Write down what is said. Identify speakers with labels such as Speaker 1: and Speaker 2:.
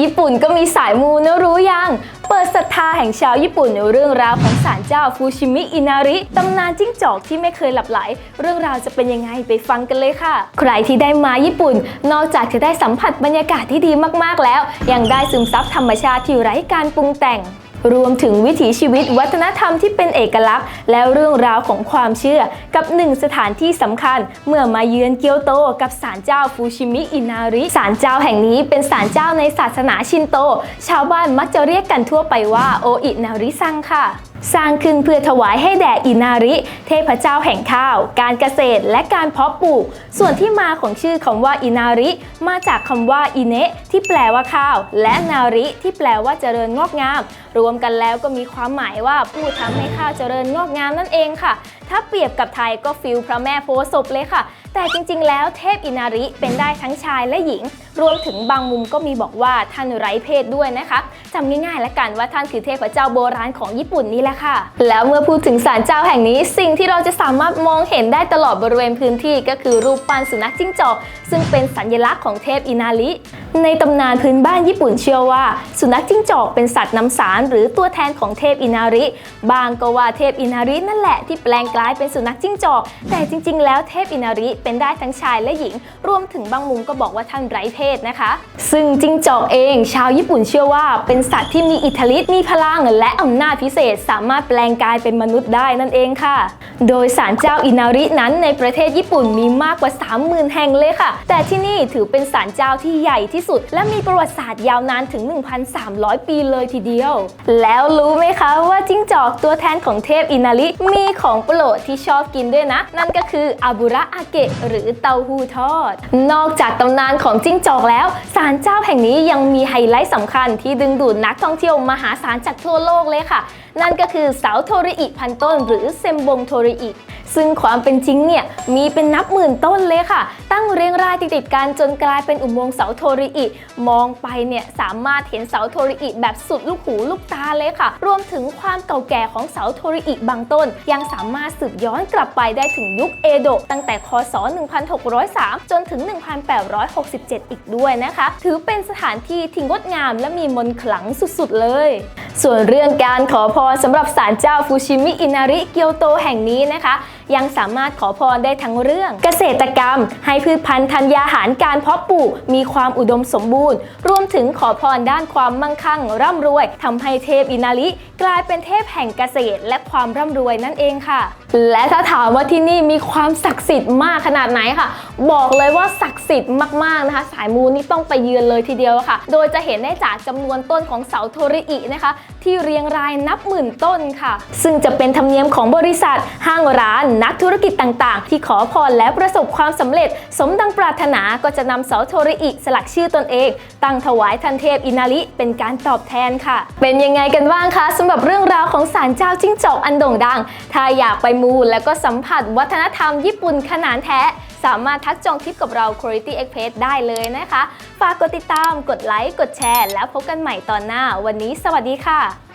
Speaker 1: ญี่ปุ่นก็มีสายมูนะรู้ยัง เปิดศรัทธาแห่งชาวญี่ปุ่นในเรื่องราวของศาลเจ้าฟูชิมิอินาริตำนานจิ้งจอกที่ไม่เคยหลับไหล เรื่องราวจะเป็นยังไงไปฟังกันเลยค่ะ ใครที่ได้มาญี่ปุ่น นอกจากจะได้สัมผัสบรรยากาศที่ดีมากๆแล้ว ยังได้ซึมซับธรรมชาติที่ไร้การปรุงแต่ง รวมถึงวิถีชีวิตวัฒนธรรมที่เป็นเอกลักษณ์ และเรื่องราวของความเชื่อกับหนึ่งสถานที่สำคัญ เมื่อมาเยือนเกียวโตกับศาลเจ้าฟูชิมิอินาริศาลเจ้าแห่งนี้เป็นศาลเจ้าในศาสนาชินโต ชาวบ้านมักจะเรียกกันทั่วไปว่าโออินาริซังค่ะ สร้างขึ้นเพื่อถวายให้แด่อินาริ เทพเจ้าแห่งข้าว การเกษตรและการเพาะปลูก ส่วนที่มาของชื่อคำว่าอินาริ มาจากคำว่าอิเนะที่แปลว่าข้าว และนาริ ที่แปลว่าเจริญงอกงาม รวมกันแล้วก็มีความหมายว่าผู้ทำให้ข้าวเจริญงอกงามนั่นเองค่ะ ถ้าเปรียบกับไทยก็ฟิลพระแม่โพศพเลยค่ะ แต่จริง ๆ แล้วเทพอินาริเป็นได้ทั้งชายและหญิง รวมถึงบางมุมก็มีบอกว่าท่านไร้เพศด้วยนะคะจำง่ายๆแล้วกันว่าท่านคือเทพเจ้าโบราณของญี่ปุ่นนี่แหละค่ะ แล้วเมื่อพูดถึงศาลเจ้าแห่งนี้ สิ่งที่เราจะสามารถมองเห็นได้ตลอดบริเวณพื้นที่ก็คือรูปปั้นสุนัขจิ้งจอก ซึ่งเป็นสัญลักษณ์ของเทพอินาริในตำนานพื้นบ้านญี่ปุ่นเชื่อว่า สุนัขจิ้งจอกเป็นสัตว์นำสารหรือตัวแทนของเทพอินาริ บางก็ว่าเทพอินารินั่นแหละที่แปลงกลายเป็นสุนัขจิ้งจอก แต่จริง ๆ แล้วเทพอินาริเป็นได้ทั้งชายและหญิง รวมถึงบางมุมก็บอกว่าท่านไร้เพศนะคะ ซึ่งจิ้งจอกเอง ชาวญี่ปุ่นเชื่อว่า เป็นสัตว์ที่มีอิทธิฤทธิ์มีพลังและอำนาจพิเศษสามารถแปลงกายเป็นมนุษย์ได้นั่นเองค่ะ โดยศาลเจ้าอินารินั้นในประเทศญี่ปุ่นมีมากกว่า 30,000 แห่งเลยค่ะ แต่ที่นี่ถือเป็นศาลเจ้าที่ใหญ่ที่สุด และมีประวัติศาสตร์ยาวนานถึง 1,300 ปีเลยทีเดียว แล้วรู้ไหมคะว่าจิ้งจอกตัวแทนของเทพอินาริมีของโปรดที่ชอบกินด้วยนะ นั่นก็คืออาบุระอาเกะหรือเต้าหู้ทอด นอกจากตำนานของจิ้งจอกแล้วศาลเจ้าแห่งนี้ยังมีไฮไลท์สำคัญที่ดึงดูดนักท่องเที่ยวมหาศาลจากทั่วโลกเลยค่ะ นั่นก็คือเสาโทริอิพันต้น หรือเซมบงโทริอิซึ่งความเป็นจริงเนี่ยมีเป็นนับหมื่นต้นเลยค่ะ ตั้งเรียงรายติดๆกันจนกลายเป็นอุโมงค์เสาโทริอิ มองไปเนี่ยสามารถเห็นเสาโทริอิแบบสุดลูกหูลูกตาเลยค่ะ รวมถึงความเก่าแก่ของเสาโทริอิบางต้น ยังสามารถสืบย้อนกลับไปได้ถึงยุคเอโดะตั้งแต่คศ 1603 จนถึง 1867 อีกด้วยนะคะ ถือเป็นสถานที่ที่งดงามและมีมนต์ขลังสุดๆเลยส่วนเรื่องการขอพรสำหรับศาลเจ้าฟูชิมิอินาริเกียวโตแห่งนี้นะคะ ยังสามารถขอพรได้ทั้งเรื่องเกษตรกรรม ให้พืชพันธุ์ธัญญาหารการเพาะปลูกมีความอุดมสมบูรณ์ รวมถึงขอพรด้านความมั่งคั่ง ร่ำรวยทำให้เทพอินาริกลายเป็นเทพแห่งเกษตรและความร่ำรวยนั่นเองค่ะและถ้าถามว่าที่นี่มีความศักดิ์สิทธิ์มากขนาดไหนค่ะ บอกเลยว่าศักดิ์สิทธิ์มากๆนะคะ สายมูนี่ต้องไปเยือนเลยทีเดียวค่ะ โดยจะเห็นได้จากจำนวนต้นของเสาโทริอินะคะ ที่เรียงรายนับหมื่นต้นค่ะ ซึ่งจะเป็นธรรมเนียมของบริษัท ห้างร้านนักธุรกิจต่างๆ ที่ขอพรและประสบความสำเร็จ สมดังปรารถนาก็จะนำเสาโทริอิสลักชื่อตนเอง ตั้งถวายทันเทพอินาริเป็นการตอบแทนค่ะ เป็นยังไงกันบ้างคะสำหรับเรื่องราวของศาลเจ้าจิ้งจอกอันโด่งดัง ถ้าอยากไปมูแล้วก็สัมผัสวัฒนธรรมญี่ปุ่นขนาดแท้ สามารถทักจองทริปกับเรา Quality Express ได้เลยนะคะ ฝากกดติดตาม กดไลค์ กดแชร์ แล้วพบกันใหม่ตอนหน้า วันนี้สวัสดีค่ะ